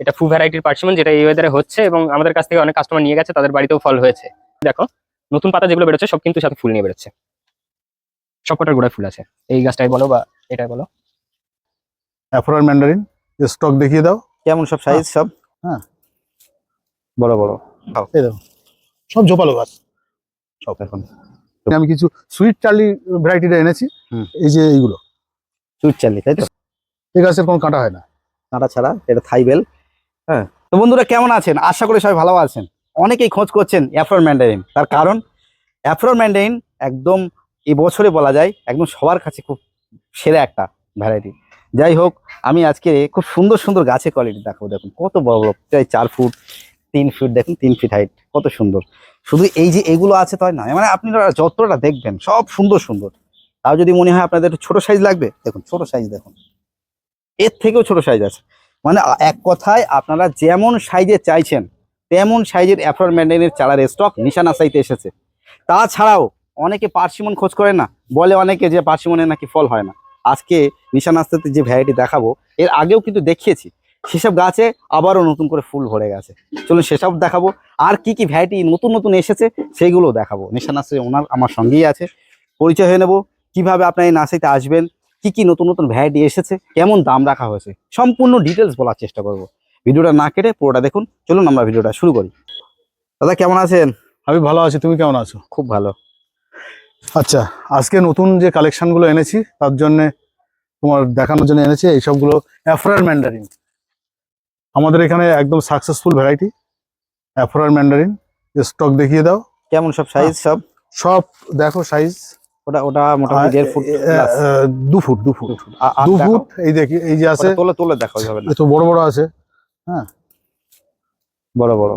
এটা ফু ভ্যারাইটির পার্সিমন যেটা এই ওয়েদারে হচ্ছে এবং আমাদের কাছ থেকে অনেক কাস্টমার নিয়ে গেছে তাদের বাড়িতেও ফল হয়েছে। দেখো নতুন পাতা যেগুলো বেরোচ্ছে সব কিন্তু সাথে ফুল নিয়ে বেরোচ্ছে। সবকটার গোড়ায় ফুল আছে। এই গাছটাই বলো বা এটাই বলো। অ্যাফোরার ম্যান্ডারিন স্টক দেখিয়ে দাও। কেমন সব সাইজ সব? হ্যাঁ। বড় বড় এই দেখো। সব ঝোপালো গাছ। সব এখন। আমি কিছু সুইট চার্লি ভ্যারাইটিটা এনেছি। হুম। এই যে এইগুলো। চুট চালি তাই তো? এই গাছের কোনো কাঁটা হয় না। কাঁটা ছাড়া এটা থাইবেল হ্যাঁ তো বন্ধুরা কেমন আছেন? আশা করি সবাই ভালো আছেন। অনেকেই খোঁজ করছেন অ্যাফ্রোর ম্যান্ডারিন তার কারণ অ্যাফ্রোর ম্যান্ডারিন একদম এই বছরে বলা যায়, একদম সবার কাছে খুব সেরা একটা ভ্যারাইটি যাই হোক, আমি আজকে খুব সুন্দর সুন্দর গাছের কোয়ালিটি দেখাবো। দেখুন, কত বড় বড়, প্রায় চার ফুট, তিন ফিট, দেখুন, তিন ফিট হাইট কত সুন্দর। শুধু এই যে এগুলো আছে তাই না মানে আপনারা যতটা দেখবেন, সব সুন্দর সুন্দর। তাও যদি মনে হয় আপনাদের একটু ছোট সাইজ লাগবে, দেখুন, ছোট সাইজ দেখুন। এর থেকেও ছোট সাইজ আছে। মানে এক কথায় আপনারা যেমন সাইজে চাইছেন, তেমন সাইজের অ্যাফ্রোর ম্যান্ডাইনের চারার স্টক নিশানা সাইতে এসেছে। তাছাড়াও অনেকে পার্সিমন খোঁজ করে না, বলে অনেকে যে পার্সিমনে নাকি ফল হয় না। আজকে নিশানাস্তাতে যে ভ্যারাইটি দেখাবো, এর আগেও কিন্তু দেখিয়েছি। সেসব গাছে আবারও নতুন করে ফুল ভরে গেছে। চলুন সেসব দেখাবো। আর কি কি ভ্যারাইটি নতুন নতুন এসেছে সেইগুলো দেখাবো। নিশানাস্তে ওনার আমার সঙ্গেই আছে। পরিচয় হয়ে নেব। কীভাবে আপনার এই নার্সারিতে আসবেন কি কি নতুন নতুন ভ্যারাইটি এসেছে কেমন দাম রাখা হয়েছে সম্পূর্ণ ডিটেলস বলার চেষ্টা করব। ভিডিওটা না কেটে পুরোটা দেখুন চলুন আমরা ভিডিওটা শুরু করি। দাদা কেমন আছেন? আমি ভালো আছি তুমি কেমন আছো? খুব ভালো। আচ্ছা আজকে নতুন যে কালেকশনগুলো এনেছি তার জন্য তোমার দেখানোর জন্য এনেছি এই সবগুলো অ্যাফোরার ম্যান্ডারিন আমাদের এখানে একদম successful variety afourer mandarin stock দেখিয়ে দাও। কেমন সব সাইজ সব? সব দেখো সাইজ ওটা ওটা মোটামুটি দেড় ফুট। দু ফুট দু ফুট। দু ফুট। এই দেখি এই যে আছে। তোলে তোলে দেখা যাবে না এত বড় বড় আছে। হ্যাঁ। বড় বড়।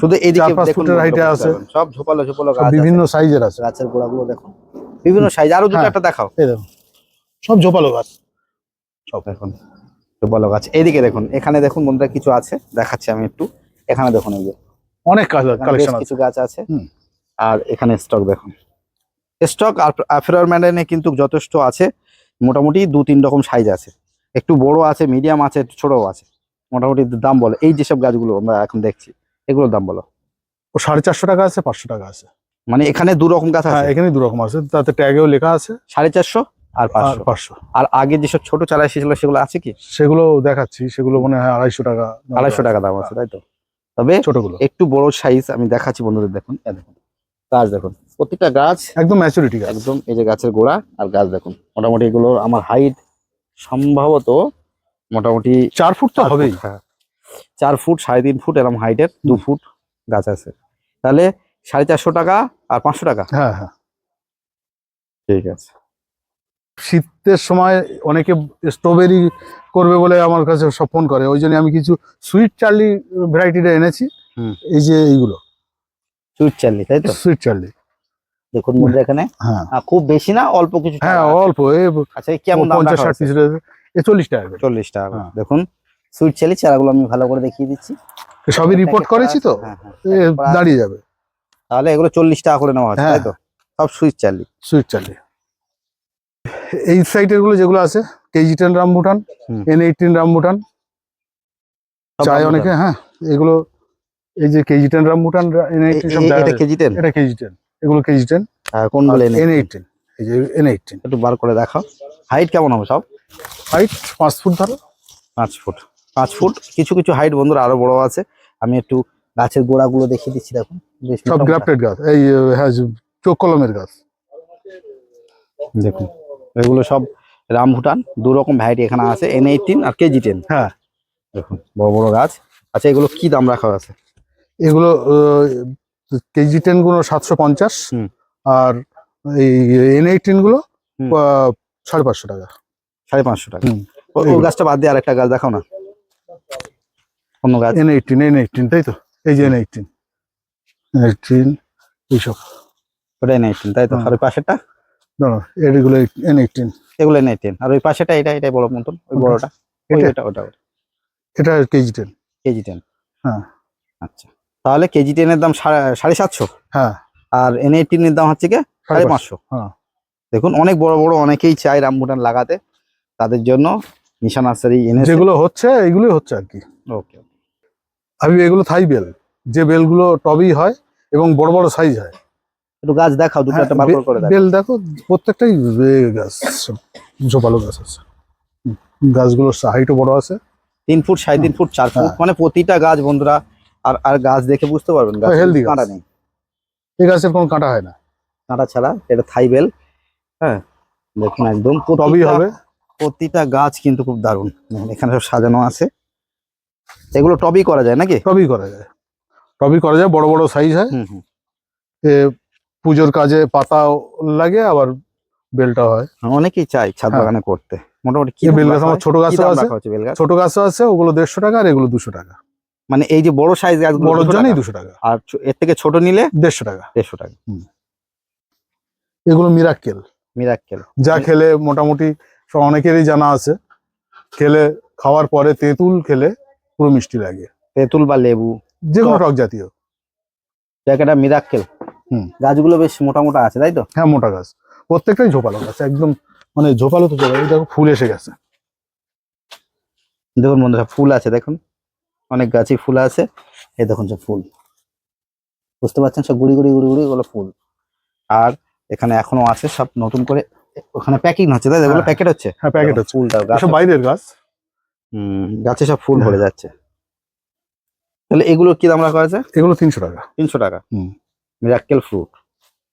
শুধু এইদিকে দেখুন বড় আছে। সব ঝোপালো ঝোপালো গাছ বিভিন্ন সাইজের আছে। গাছের গোড়াগুলো দেখুন। বিভিন্ন সাইজ আরও দুটো হ্যাঁ। একটা দেখাও। এই দেখো সব ঝোপালো গাছ। সব দেখুন। ঝোপালো গাছ। এইদিকে দেখুন। এখানে দেখুন বন্ধুরা কিছু আছে। দেখাচ্ছি আমি একটু। এখানে দেখুন এই যে। অনেক এখানে কালেকশন আছে। কিছু গাছ আছে। আর এখানে স্টক দেখুন। স্টক আফেরার ম্যান্ডাইনে কিন্তু যথেষ্ট আছে। মোটামুটি দু তিন রকম সাইজ আছে। একটু বড় আছে মিডিয়াম আছে একটু ছোটও আছে। মোটামুটি দাম বলো। এই যেসব গাছগুলো আমরা এখন দেখছি এগুলোর দাম বলো। ও সাড়ে চারশো টাকা আছে পাঁচশো টাকা আছে। মানে এখানে দু রকম গাছ হ্যাঁ আছে এখানে দু রকম আছে। তাতে ট্যাগেও লেখা আছে। সাড়ে চারশো আর পাঁচশো। পাঁচশো। আর আগে যেসব ছোট চারা এসেছিল সেগুলো আছে কি? সেগুলো দেখাচ্ছি। সেগুলো মনে হয় আড়াইশো টাকা আড়াইশো টাকা দাম আছে তাই তো? তবে ছোটগুলো। একটু বড় সাইজ আমি দেখাচ্ছি বন্ধুদের দেখুন। দেখুন। গাছ দেখুন প্রত্যেকটা গাছ একদম ম্যাচুরিটি গাছ। একদম এই যে গাছের গোড়া আর গাছ দেখুন মোটামুটি এগুলো আমার হাইট সম্ভবত মোটামুটি চার ফুট তো হবেই। হ্যাঁ। চার ফুট সাড়ে তিন ফুট এরকম হাইটের দু ফুট গাছ আছে। তাহলে সাড়ে চারশো টাকা আর পাঁচশো টাকা। হ্যাঁ হ্যাঁ। ঠিক আছে। শীতের সময় অনেকে স্ট্রবেরি করবে বলে আমার কাছে সব ফোন করে ওই জন্য আমি কিছু সুইট চার্লি ভ্যারাইটিটা এনেছি। এই যে এইগুলো। চুট চাললি তাই তো? সুইট চার্লি দেখুন বন্ধুরা এখানে। হ্যাঁ। খুব বেশি না অল্প কিছু হ্যাঁ অল্প। আচ্ছা কেমন দাম পঞ্চাশ ষাট পিস চল্লিশ টাকা। চল্লিশ টাকা হ্যাঁ। দেখুন সুইট চালি চারাগুলো আমি ভালো করে দেখিয়ে দিচ্ছি। সবই রিপোর্ট করেছি তো? হ্যাঁ, হ্যাঁ। দাঁড়িয়ে যাবে। তাহলে এগুলো চল্লিশ টাকা করে নেওয়া হচ্ছে হ্যাঁ। তাই তো? সব সুইট চালি সুইট চার্লি এই সাইটেরগুলো যেগুলো আছে কেজি টেন রামবুটান হুম। এন এইটিন রামবুটান সব চায় অনেকে হ্যাঁ এগুলো এই যে কেজি টেন রামবুটান এটা কেজি টেন এটা কেজি টেন এগুলো কেজি টেন কোনগুলো এনে এন এইটিন এই যে এন এইটিন একটু বার করে দেখাও। হাইট কেমন হবে সব? হাইট পাঁচ ফুট ধরো। পাঁচ ফুট। পাঁচ ফুট। কিছু কিছু হাইট বন্ধুরা আরও বড় আছে। আমি একটু গাছের গোড়াগুলো দেখিয়ে দিচ্ছি দেখুন। সব। গ্রাফটেড গাছ। এই হ্যাঁ চোখ কলমের গাছ। দেখুন। এগুলো সব রামভুটান দু রকম ভ্যারাইটি এখানে আছে। এন এইটিন আর কেজি টেন হ্যাঁ। দেখুন বড় বড় গাছ। আচ্ছা এগুলো কি দাম রাখা আছে? এগুলো কেজি টেনগুলো সাতশো পঞ্চাশ। আর এই এন এইটিনগুলো। সাড়ে পাঁচশো টাকা। সাড়ে পাঁচশো টাকা। ও- ওই গাছটা বাদ দিয়ে আর একটা গাছ দেখাও না। অন্য গাছ। এন এইটিন এন এইটিন তাই তো? এই যে এন এইটিন এইটিন এইসব। ওটা এন এইটিন তাই তো? আর ওই পাশেরটা? এগুলো এন এইটিন এগুলো এন এইটিন আর ওই পাশেটা এটা এটাই বড় মতন ওই বড়টা। এটা? ওটা ওটা। এটা কেজি টেন কেজি টেন হ্যাঁ। আচ্ছা। তাহলে কেজি টেনের দাম সাড়ে- সাতশো। হ্যাঁ। আর এন এইটিনের দাম হচ্ছে কি? সাড়ে পাঁচশো হ্যাঁ। দেখুন অনেক বড় বড় অনেকেই চায় রামবুটান লাগাতে। তাদের জন্য নিশা নার্সারি যেগুলো হচ্ছে এইগুলোই হচ্ছে আর কি। ওকে। আমি এগুলো থাই বেল। যে বেলগুলো টবেই হয় এবং বড় বড় সাইজ হয়। একটু গাছ দেখাও দুটো হ্যাঁ, একটা করে বেল দেখো প্রত্যেকটাই গাছ ঝোপালো গাছ আছে। গাছগুলোর হাইটও বড় আছে। তিন ফুট সাড়ে তিন ফুট চার ফুট হ্যাঁ। মানে প্রতিটা গাছ বন্ধুরা আর আর গাছ দেখে বুঝতে পারবেন গাছ গাছ। কাঁটা নেই। এই গাছের কোনো কাঁটা হয় না। কাঁটা ছাড়া এটা থাই বেল হ্যাঁ? দেখুন একদম টবই হবে। প্রতিটা গাছ কিন্তু খুব দারুণ। এখানে সব সাজানো আছে। এগুলো টবই করা যায় নাকি? টবই করা যায়। টবই করা যায় বড় বড় সাইজ হয়। এ পুজোর কাজে পাতাও লাগে আবার বেলটা হয়। অনেকেই চাই ছাদ হ্যাঁ। বাগানে করতে। মোটামুটি কি বেল গাছ আমার ছোট গাছও আছে। ছোট গাছও আছে ওগুলো দেড়শো টাকা আর এগুলো দুশো টাকা। মানে এই যে বড় সাইজ বড়োর 200 জন্যই দুশো টাকা। আর এর থেকে ছোট নিলে দেড়শো টাকা। দেড়শো টাকা। এগুলো মিরাক্কেল মিরাক্কেল যা খেলে মোটামুটি অনেকেরই জানা আছে। খেলে খাওয়ার পরে তেঁতুল খেলে পুরো মিষ্টি লাগে। তেঁতুল বা লেবু। যে কোনো টক। টক জাতীয়। জায়গাটা মিরাক্কেল হুম। গাছগুলো বেশ মোটা মোটা আছে তাই তো? হ্যাঁ মোটা গাছ। প্রত্যেকটাই ঝোপালো গাছ একদম মানে ঝোপালো তো দেখো ফুল এসে গেছে। দেখুন বন্ধুরা ফুল আছে দেখুন। অনেক গাছই ফুল আছে। এই দেখুন সব ফুল। বুঝতে পারছেন? সব গুড়ি গুড়ি গুড়ি গুড়ি ওগুলো ফুল। আর এখানে এখনও আছে সব নতুন করে ওখানে প্যাকিং হচ্ছে তাই এগুলো হ্যাঁ। প্যাকেট হচ্ছে? হ্যাঁ প্যাকেট হচ্ছে। ফুলটা গাছ এসব বাইরের গাছ? হুম, গাছে সব ফুল হ্যাঁ। ভরে যাচ্ছে। তাহলে এগুলো কি দাম রাখা আছে এগুলো তিনশো টাকা। তিনশো টাকা। হুম। Miracle fruit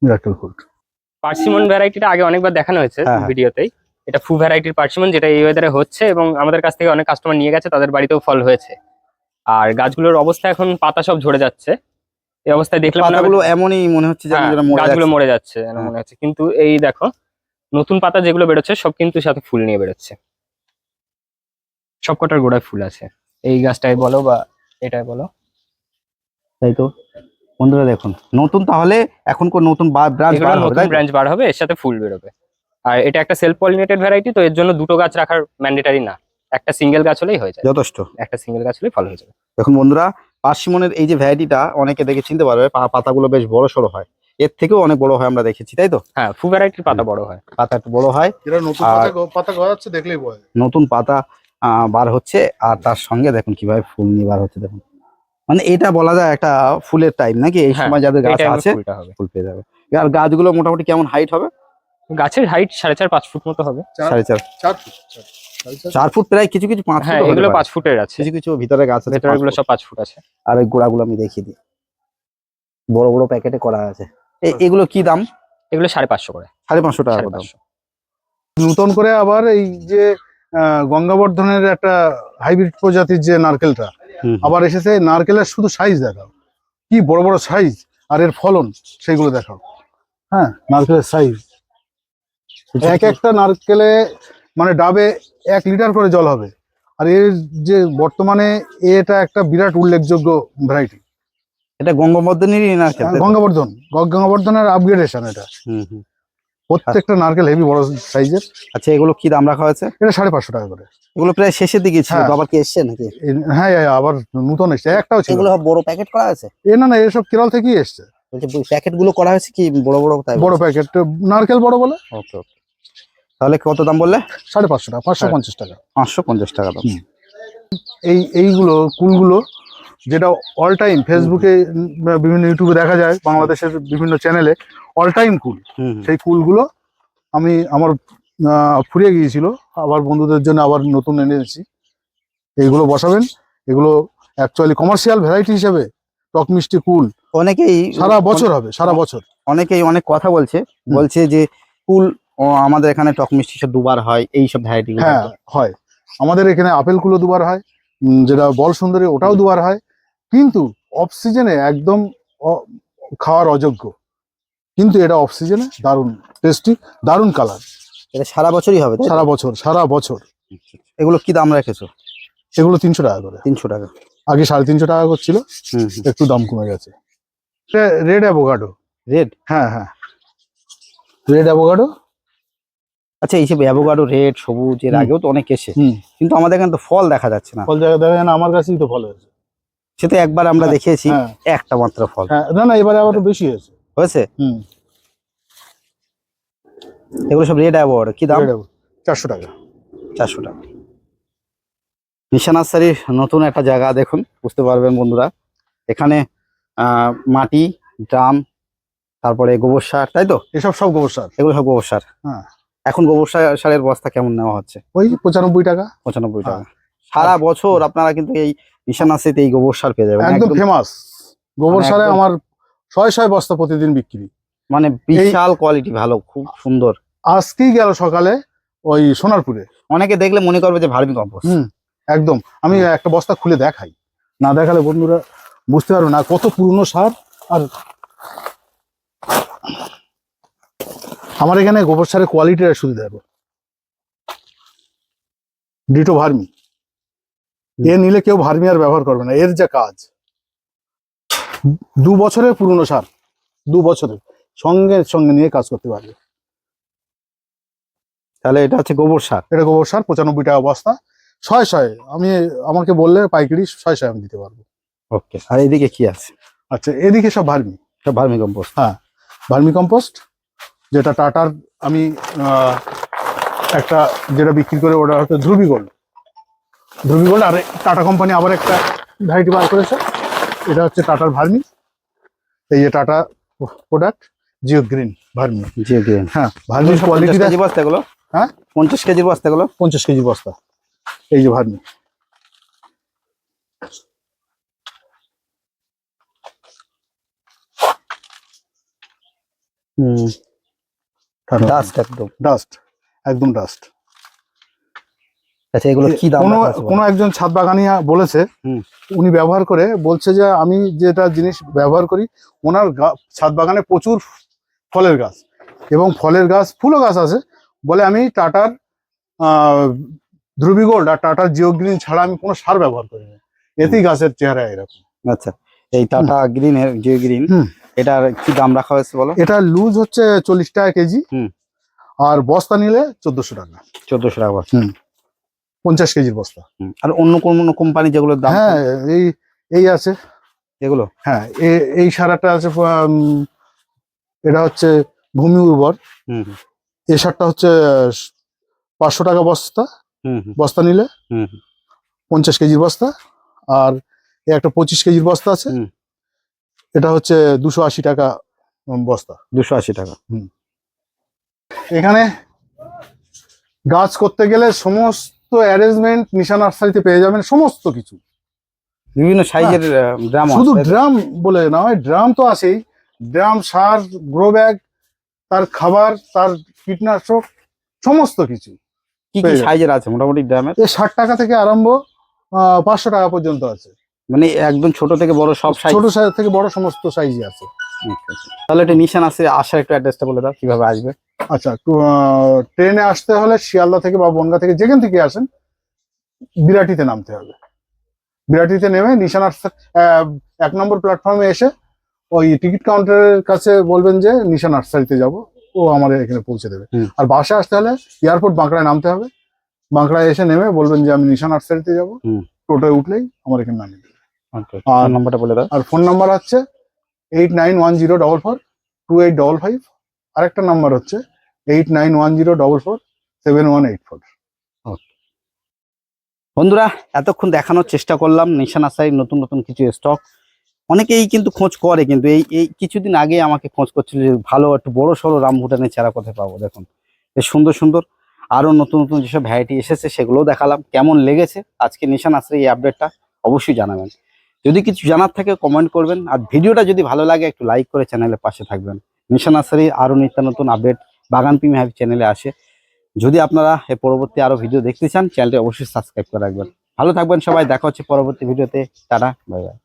miracle fruit persimmon ভ্যারাইটিটা আগে অনেকবার দেখানো হয়েছে হ্যাঁ, হ্যাঁ। ভিডিওতেই। এটা ফু ভ্যারাইটির পার্সিমন যেটা এই ওয়েদারে হচ্ছে এবং আমাদের কাছ থেকে অনেক কাস্টমার নিয়ে গেছে তাদের বাড়িতেও ফল হয়েছে। আর গাছগুলোর অবস্থা এখন পাতা সব ঝরে যাচ্ছে। এই অবস্থায় দেখলে পাতাগুলো এমনই মনে হচ্ছে হ্যাঁ, গাছগুলো মরে যাচ্ছে হ্যাঁ। মনে হচ্ছে। কিন্তু এই দেখো নতুন পাতা যেগুলো বেরোচ্ছে সব কিন্তু সাথে ফুল নিয়ে বেরোচ্ছে। সবকটার গোড়ায় ফুল আছে। এই গাছটাই বলো বা এটাই বলো। তাই তো? বন্ধুরা দেখুন নতুন তাহলে এখন কোন নতুন ব্রাঞ্চ বার হবে ব্রাঞ্চ বার হবে এর সাথে ফুল বেরোবে। আর এটা একটা সেলফ পলিনেটেড ভ্যারাইটি তো এর জন্য দুটো গাছ রাখার ম্যান্ডেটারি না। একটা সিঙ্গেল গাছ হলেই হয়ে যায়। যথেষ্ট। একটা সিঙ্গেল গাছ হলেই ফল হয়ে যাবে। দেখুন বন্ধুরা পার্সিমনের এই যে ভ্যারাইটিটা অনেকে দেখে চিনতে পারবে পা- পাতাগুলো বেশ বড় সড়ো হয়। এর থেকেও অনেক বড় হয় আমরা দেখেছি তাই তো? হ্যাঁ ফু ভ্যারাইটির পাতা বড় হয়। পাতা একটু বড় হয়। নতুন পাতা পাতা গজাচ্ছে দেখলেই বোঝা নতুন পাতা আহ, বার হচ্ছে আর তার সঙ্গে দেখুন কীভাবে ফুল নিয়ে বার হচ্ছে দেখুন। মানে এটা বলা যায় একটা ফুলের টাইম নাকি? এই হ্যাঁ, সময় যাদের গাছ আছে ফুল পেয়ে যাবে। আর গাছগুলো মোটামুটি কেমন হাইট হবে? গাছের হাইট সাড়ে চার পাঁচ ফুট মতো হবে। সাড়ে চার। চার ফুট, চার- ফুট প্রায় কিছু কিছু পাঁচ হ্যাঁ ফুট এগুলো পাঁচ ফুটের আছে। কিছু কিছু ভিতরে গাছ আছে ভেতরের পাঁচ সব পাঁচ ফুট আছে। আর ওই গোড়াগুলো আমি দেখিয়ে দিই। বড় বড় প্যাকেটে করা আছে। এ- এগুলো কি দাম? এগুলো সাড়ে পাঁচশো করে। সাড়ে পাঁচশো টাকা করে দাম। নতুন করে আবার এই যে আহ, গঙ্গাবর্ধনের একটা হাইব্রিড প্রজাতির যে নারকেলটা আবার এসেছে নারকেলের শুধু সাইজ দেখাও। কি বড় বড় সাইজ আর এর ফলন সেইগুলো দেখাও। হ্যাঁ নারকেলের সাইজ এক একটা নারকেলে মানে ডাবে এক লিটার করে জল হবে। আর এর যে বর্তমানে এটা একটা বিরাট উল্লেখযোগ্য ভ্যারাইটি এটা গঙ্গবর্ধনেরই না গঙ্গাবর্ধন। গঙ্গাবর্ধনের আপগ্রেডেশন এটা। প্রত্যেকটা নারকেল হেভি বড় সাইজের আচ্ছা এগুলো কি দাম রাখা হয়েছে? এটা সাড়ে পাঁচশো টাকা করে। এগুলো প্রায় শেষের দিকে ছিল। হ্যাঁ। আবার কি এসছে নাকি? হ্যাঁ হ্যাঁ, আবার নতুন এসছে। একটাও ছিল। এগুলো বড় প্যাকেট করা আছে এ না না এসব কেরল থেকেই এসছে। প্যাকেটগুলো করা হয়েছে কি বড় বড় বড় প্যাকেট নারকেল বড় বলে। ওকে ওকে। তাহলে কত দাম বললে? সাড়ে পাঁচশো টাকা পাঁচশো। পঞ্চাশ টাকা। পাঁচশো পঞ্চাশ টাকা দাম। এই এইগুলো কুলগুলো যেটা অল টাইম ফেসবুকে বিভিন্ন ইউটিউবে দেখা যায় বাংলাদেশের বিভিন্ন চ্যানেলে অল টাইম কুল। সেই কুলগুলো আমি আমার ফুরিয়ে গিয়েছিল আবার বন্ধুদের জন্য আবার নতুন এনে এনেছি। এইগুলো বসাবেন এগুলো অ্যাকচুয়ালি কমার্শিয়াল ভ্যারাইটি হিসেবে টক মিষ্টি কুল। অনেকেই সারা বছর হবে সারা বছর। অনেকেই অনেক কথা বলছে বলছে যে কুল ও আমাদের এখানে টক মিষ্টি সব দুবার হয় এই সব ভ্যারাইটি হ্যাঁ হয়। আমাদের এখানে আপেল কুলো দুবার হয় যেটা বল সুন্দরী ওটাও দুবার হয়। কিন্তু অফ সিজনে একদম খাওয়ার অযোগ্য। কিন্তু এটা অফ সিজনে দারুণ টেস্টি দারুণ কালার এটা সারা বছরই হবে সারা বছর সারা বছর। এগুলো কি দাম রেখেছো? এগুলো তিনশো টাকা করে। তিনশো টাকা। আগে সাড়ে তিনশো টাকা করছিল হুম একটু দাম কমে গেছে। রেড অ্যাভোকাডো রেড হ্যাঁ হ্যাঁ। রেড অ্যাভোকাডো আচ্ছা এইসব অ্যাভোকাডো রেড সবুজ এর আগেও তো অনেক এসে কিন্তু আমাদের এখানে তো ফল দেখা যাচ্ছে না। ফল জায়গা দেখা না আমার কাছেই তো ফল হয়েছে। সে তো একবার আমরা হ্যাঁ, দেখিয়েছি হ্যাঁ। একটা মাত্র ফল। হ্যাঁ না না এবারে আবার বেশি হয়েছে। হয়েছে? হুম। এগুলো সব রেড অ্যাভোকাডো কি দাম? চারশো টাকা। চারশো টাকা। নিশা নার্সারির নতুন একটা জায়গা দেখুন বুঝতে পারবেন বন্ধুরা। এখানে আহ, মাটি ড্রাম তারপরে গোবর সার তাই তো? এসব সব গোবর সার। এগুলো সব গোবর সার। হ্যাঁ। এখন গোবর সার- সারের বস্তা কেমন নেওয়া হচ্ছে? ওই পঁচানব্বই টাকা। পঁচানব্বই হ্যাঁ। টাকা সারা বছর আপনারা কিন্তু এই নিশা নার্সারিতে এই গোবর সার পেয়ে যাবেন। একদম একদম ফেমাস গোবর মানে সারে আমার ছয় ছয় বস্তা প্রতিদিন বিক্রি। মানে বিশাল কোয়ালিটি ভালো খুব সুন্দর। আজকেই গেল সকালে ওই সোনারপুরে। অনেকে দেখলে মনে করবে যে ভার্মি কম্পোস্ট। একদম। আমি একটা বস্তা খুলে দেখাই। না দেখালে বন্ধুরা বুঝতে পারবে না কত পুরনো সার। আর আমার এখানে গোবর সারের কোয়ালিটিটা শুধু দেখো। Ditto vermi. এ নিলে কেউ ভার্মি আর ব্যবহার করবে না এর যা কাজ। দু বছরের পুরনো সার দু বছরের সঙ্গে সঙ্গে নিয়ে কাজ করতে পারবে। তাহলে এটা হচ্ছে গোবর সার। এটা গোবর সার পঁচানব্বই টাকা বস্তা। ছয় ছয় আমি আমাকে বললে পাইকারি ছয় ছয় আমি দিতে পারব। ওকে আর এদিকে কি আছে? আচ্ছা এদিকে সব ভার্মি। সব ভার্মি কম্পোস্ট। হ্যাঁ ভার্মি কম্পোস্ট যেটা টাটার আমি একটা যেটা বিক্রি করে ওটা হচ্ছে ধ্রুবি গোল্ড। ধ্রুবি গোল্ড আর টাটা কোম্পানি আবার একটা ভ্যারাইটি বার করেছে। এটা হচ্ছে টাটার ভার্মি। এই যে Tata product geo green vermi. Geo green. হ্যাঁ পঞ্চাশ কোয়ালিটি কেজি বস্তা এগুলো হ্যাঁ? পঞ্চাশ কেজির বস্তা এগুলো পঞ্চাশ কেজি বস্তা। এই যে ভার্মি। ডাস্ট একদম। ডাস্ট একদম ডাস্ট আচ্ছা এগুলো কি দাম কোনো কোনো একজন ছাদ বাগানিয়া বলেছে। উনি ব্যবহার করে বলছে যে আমি যেটা জিনিস ব্যবহার করি ওনার ছাদ বাগানে প্রচুর ফলের গাছ এবং ফলের গাছ ফুলও গাছ আছে। বলে আমি টাটার ধ্রুবি গোল্ড আর টাটার জিও গ্রিন ছাড়া আমি কোনো সার ব্যবহার করি না। এতেই গাছের চেহারা এরকম। আচ্ছা এই টাটা গ্রিনের যে গ্রিন। এটার কি দাম রাখা হয়েছে বলো? এটা লুজ হচ্ছে চল্লিশ টাকা কেজি। হুম। আর বস্তা নিলে চোদ্দশো টাকা। চোদ্দশো টাকা বস্তা। পঞ্চাশ কেজির বস্তা। আর অন্য কোনো কোম্পানি যেগুলো দাম? হ্যাঁ এই এই আছে। এগুলো? হ্যাঁ এই সারাটা আছে এটা হচ্ছে ভূমি উর্বর। এই সারটা হচ্ছে পাঁচশো টাকা বস্তা। বস্তা নিলে। পঞ্চাশ কেজির বস্তা। আর এই একটা পঁচিশ কেজির বস্তা আছে। এটা হচ্ছে দুশো আশি টাকা বস্তা। দুশো আশি টাকা। এখানে গাছ করতে গেলে সমস্ত অ্যারেঞ্জমেন্ট নিশা নার্সারিতে পেয়ে যাবেন সমস্ত কিছু। বিভিন্ন সাইজের ড্রাম শুধু ড্রাম বলে না নয় ড্রাম তো আছেই। ড্রাম সার গ্রো ব্যাগ তার খাবার তার কীটনাশক সমস্ত কিছু কি কি সাইজের আছে? মোটামুটি ড্রামের? এই ষাট টাকা থেকে আরম্ভ পাঁচশো টাকা পর্যন্ত আছে। মানে একদম ছোট থেকে বড় সব সাইজ ছোট সাইজ থেকে বড় সমস্ত সাইজই আছে। তাহলে এটা নিশান আছে আসার একটু অ্যাড্রেসটা বলে দাও কীভাবে আসবে? আচ্ছা ট্রেনে আসতে হলে শিয়ালদা থেকে বা বনগা থেকে যেখান থেকে আসেন বিরাটিতে নামতে হবে। বিরাটিতে নেমে নিশান এক নম্বর প্ল্যাটফর্মে এসে ওই টিকিট কাউন্টারের কাছে বলবেন যে নিশা নার্সারিতে যাব ও আমার এখানে পৌঁছে দেবে। আর বাসে আসতে হলে এয়ারপোর্ট বাঁকড়ায় নামতে হবে। বাঁকড়ায় এসে নেমে বলবেন যে আমি নিশা নার্সারিতে যাব। টোটোয় উঠলেই আমার এখানে নামিয়ে দেবে। আর নাম্বারটা বলে দাও। আর ফোন নাম্বার হচ্ছে eight nine one zero double four two eight double five আরেকটা নাম্বার হচ্ছে eight nine one zero double four seven one eight four বন্ধুরা এতক্ষণ দেখানোর চেষ্টা করলাম নিশান আসাই নতুন নতুন কিছু স্টক অনেকেই কিন্তু খোঁজ করে কিন্তু এই এই কিছুদিন আগে আমাকে খোঁজ করছিল যে ভালো একটু বড় সড়ো রামভুটানের চারা কোথায় পাবো দেখুন। বেশ সুন্দর সুন্দর। আরও নতুন নতুন যেসব ভ্যারাইটি এসেছে সেগুলোও দেখালাম। কেমন লেগেছে? আজকে নিশান আসার এই আপডেটটা অবশ্যই জানাবেন। যদি কিছু জানার থাকে কমেন্ট করবেন। আর ভিডিওটা যদি ভালো লাগে, একটু লাইক করে চ্যানেলের পাশে থাকবেন। মিশন আসারি আরও নিত্য নতুন আপডেট বাগান পিমি হ্যাপি চ্যানেলে আসে। যদি আপনারা এ পরবর্তী আরও ভিডিও দেখতে চান চ্যানেলটি অবশ্যই সাবস্ক্রাইব করে রাখবেন। ভালো থাকবেন সবাই, দেখা হচ্ছে পরবর্তী ভিডিওতে টাটা বাই বাই